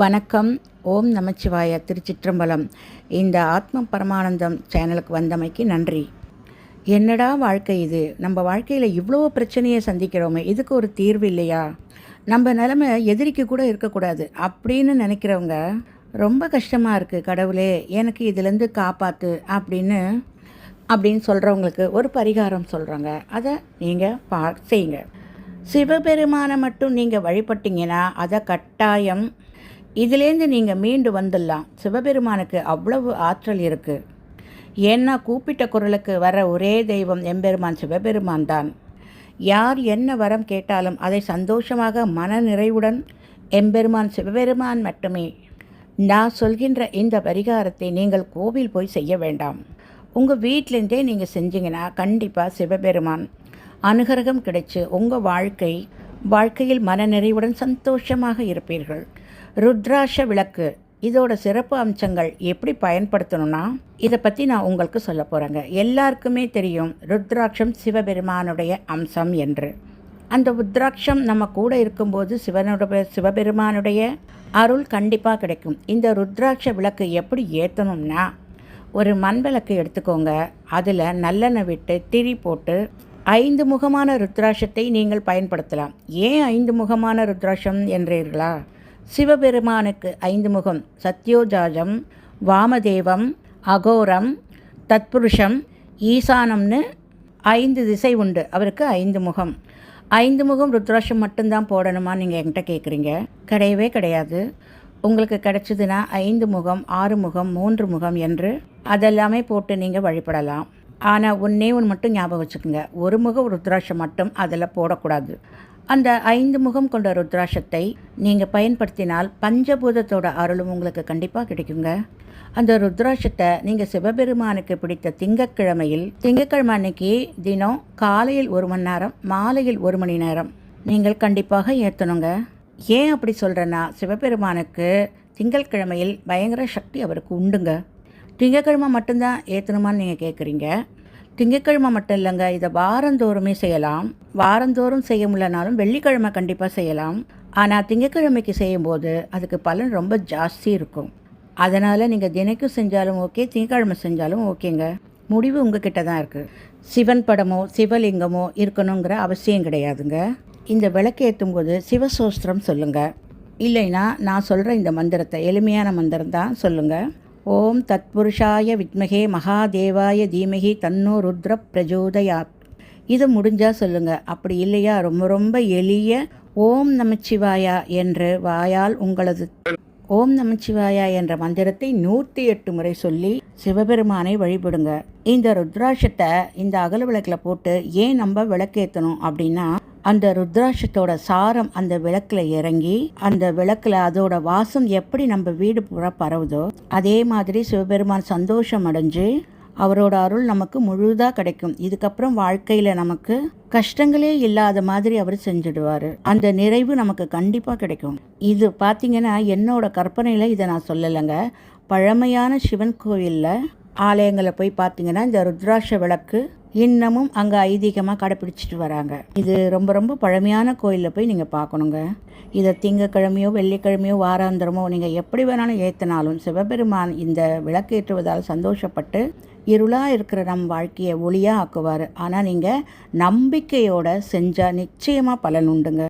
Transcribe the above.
வணக்கம். ஓம் நமச்சிவாய திருச்சிற்றம்பலம். இந்த ஆத்ம பரமானந்தம் சேனலுக்கு வந்தமைக்கு நன்றி. என்னடா வாழ்க்கை இது? நம்ம வாழ்க்கையில் இவ்வளோ பிரச்சனையை சந்திக்கிறோமே இதுக்கு ஒரு தீர்வு இல்லையா? நம்ம நிலமை எதிரிக்கு கூட இருக்கக்கூடாது அப்படின்னு நினைக்கிறவங்க ரொம்ப கஷ்டமாக இருக்குது கடவுளே எனக்கு இதுலேருந்து காப்பாற்று அப்படின்னு அப்படின்னு சொல்கிறவங்களுக்கு ஒரு பரிகாரம் சொல்கிறாங்க அதை நீங்கள் பா செய்யுங்க. சிவபெருமானை மட்டும் நீங்கள் வழிபட்டீங்கன்னா அதை கட்டாயம் இதுலேருந்து நீங்கள் மீண்டு வந்துடலாம். சிவபெருமானுக்கு அவ்வளவு ஆற்றல் இருக்குது ஏன்னா கூப்பிட்ட குரலுக்கு வர ஒரே தெய்வம் எம்பெருமான் சிவபெருமான் தான் யார் என்ன வரம் கேட்டாலும் அதை சந்தோஷமாக மன நிறைவுடன் எம்பெருமான் சிவபெருமான் மட்டுமே. நான் சொல்கின்ற இந்த பரிகாரத்தை நீங்கள் கோவில் போய் செய்ய வேண்டாம். உங்கள் வீட்டிலேருந்தே நீங்கள் செஞ்சீங்கன்னா கண்டிப்பாக சிவபெருமான் அனுகிரகம் கிடைச்சி உங்கள் வாழ்க்கை வாழ்க்கையில் மனநிறைவுடன் சந்தோஷமாக இருப்பீர்கள். ருத்ராட்ச விளக்கு இதோட சிறப்பு அம்சங்கள் எப்படி பயன்படுத்தணும்னா இதை பற்றி நான் உங்களுக்கு சொல்ல போகிறேங்க எல்லாருக்குமே தெரியும் ருத்ராட்சம் சிவபெருமானுடைய அம்சம் என்று. அந்த ருத்ராட்சம் நம்ம கூட இருக்கும்போது சிவனுடைய சிவபெருமானுடைய அருள் கண்டிப்பாக கிடைக்கும். இந்த ருத்ராட்ச விளக்கு எப்படி ஏற்றணும்னா ஒரு மண் விளக்கு எடுத்துக்கோங்க. அதில் நல்லெண்ணெய் விட்டு திரி போட்டு ஐந்து முகமான ருத்ராட்சத்தை நீங்கள் பயன்படுத்தலாம். ஏன் ஐந்து முகமான ருத்ராட்சம் என்றீர்களா? சிவபெருமானுக்கு ஐந்து முகம் சத்யோஜாஜம் வாமதேவம் அகோரம் தத்புருஷம் ஈசானம்னு ஐந்து திசை உண்டு. அவருக்கு ஐந்து முகம் ஐந்து முகம் ருத்ராட்சம் மட்டும்தான் போடணுமா நீங்கள் என்கிட்ட கேட்குறீங்க கிடையவே கிடையாது. உங்களுக்கு கிடைச்சதுன்னா ஐந்து முகம் ஆறு முகம் மூன்று முகம் என்று அதெல்லாமே போட்டு நீங்கள் வழிபடலாம். ஆனால் ஒன்றே ஒன்று மட்டும் ஞாபகம் வச்சுக்கோங்க. ஒரு முகம் ருத்ராட்சம் மட்டும் அதில் போடக்கூடாது. அந்த ஐந்து முகம் கொண்ட ருத்ராட்சத்தை நீங்கள் பயன்படுத்தினால் பஞ்சபூதத்தோட அருளும் உங்களுக்கு கண்டிப்பாக கிடைக்குங்க. அந்த ருத்ராட்சத்தை நீங்கள் சிவபெருமானுக்கு பிடித்த திங்கக்கிழமையில் திங்கக்கிழமை அன்னைக்கு தினம் காலையில் ஒரு மணி நேரம் மாலையில் ஒரு மணி நேரம் நீங்கள் கண்டிப்பாக ஏற்றணுங்க. ஏன் அப்படி சொல்கிறேன்னா சிவபெருமானுக்கு திங்கட்கிழமையில் பயங்கர சக்தி அவருக்கு உண்டுங்க. திங்கக்கிழமை மட்டும்தான் ஏற்றணுமான்னு நீங்கள் கேட்குறீங்க திங்கக்கிழமை மட்டும் இல்லைங்க இதை வாரந்தோறுமே செய்யலாம். வாரந்தோறும் செய்ய முடியலனாலும் வெள்ளிக்கிழமை கண்டிப்பாக செய்யலாம். ஆனால் திங்கக்கிழமைக்கு செய்யும்போது அதுக்கு பலன் ரொம்ப ஜாஸ்தி இருக்கும். அதனால் நீங்கள் தினைக்கும் செஞ்சாலும் ஓகே திங்கக்கிழமை செஞ்சாலும் ஓகேங்க. முடிவு உங்ககிட்ட தான் இருக்குது சிவன் படமோ சிவலிங்கமோ இருக்கணுங்கிற அவசியம் கிடையாதுங்க. இந்த விளக்கேற்றும் போது சிவசோஸ்திரம் சொல்லுங்கள் இல்லைன்னா நான் சொல்கிற இந்த மந்திரத்தை எளிமையான மந்திரம் தான் சொல்லுங்கள் ஓம் தத்புருஷாய வித்மகே மகாதேவாய தீமகி தன்னோ ருத்ர பிரஜோதயாத். இது முடிஞ்சால் சொல்லுங்கள் அப்படி இல்லையா? ரொம்ப ரொம்ப எளிய ஓம் நமச்சிவாயா என்று வாயால் உங்களது ஓம் நமச்சிவாயா என்ற மந்திரத்தை நூற்றி எட்டு முறை சொல்லி சிவபெருமானை வழிபடுங்க. இந்த ருத்ராட்சத்தை இந்த அகல விளக்கில் போட்டு ஏன் நம்ம விளக்கேற்றணும் அப்படின்னா அந்த ருத்ராட்சத்தோட சாரம் அந்த விளக்கில் இறங்கி அந்த விளக்கில் அதோட வாசம் எப்படி நம்ம வீடு பூரா பரவுதோ அதே மாதிரி சிவபெருமான் சந்தோஷம் அடைஞ்சு அவரோட அருள் நமக்கு முழுதாக கிடைக்கும். இதுக்கப்புறம் வாழ்க்கையில் நமக்கு கஷ்டங்களே இல்லாத மாதிரி அவர் செஞ்சுடுவார். அந்த நிறைவு நமக்கு கண்டிப்பாக கிடைக்கும். இது பார்த்தீங்கன்னா என்னோட கற்பனையில் இதை நான் சொல்லலைங்க. பழமையான சிவன் கோயிலில் ஆலயங்களை போய் பார்த்தீங்கன்னா இந்த ருத்ராட்ச விளக்கு இன்னமும் அங்கே ஐதீகமாக கடைப்பிடிச்சிட்டு வராங்க. இது ரொம்ப ரொம்ப பழமையான கோயிலில் போய் நீங்கள் பார்க்கணுங்க. இதை திங்கக்கிழமையோ வெள்ளிக்கிழமையோ வாராந்திரமோ நீங்கள் எப்படி வேணாலும் ஏற்றினாலும் சிவபெருமான் இந்த விளக்கேற்றுவதால் சந்தோஷப்பட்டு இருளாக இருக்கிற நம் வாழ்க்கையை ஒளியாக ஆக்குவார். ஆனால் நீங்கள் நம்பிக்கையோடு செஞ்சால் நிச்சயமாக பலன் உண்டுங்க.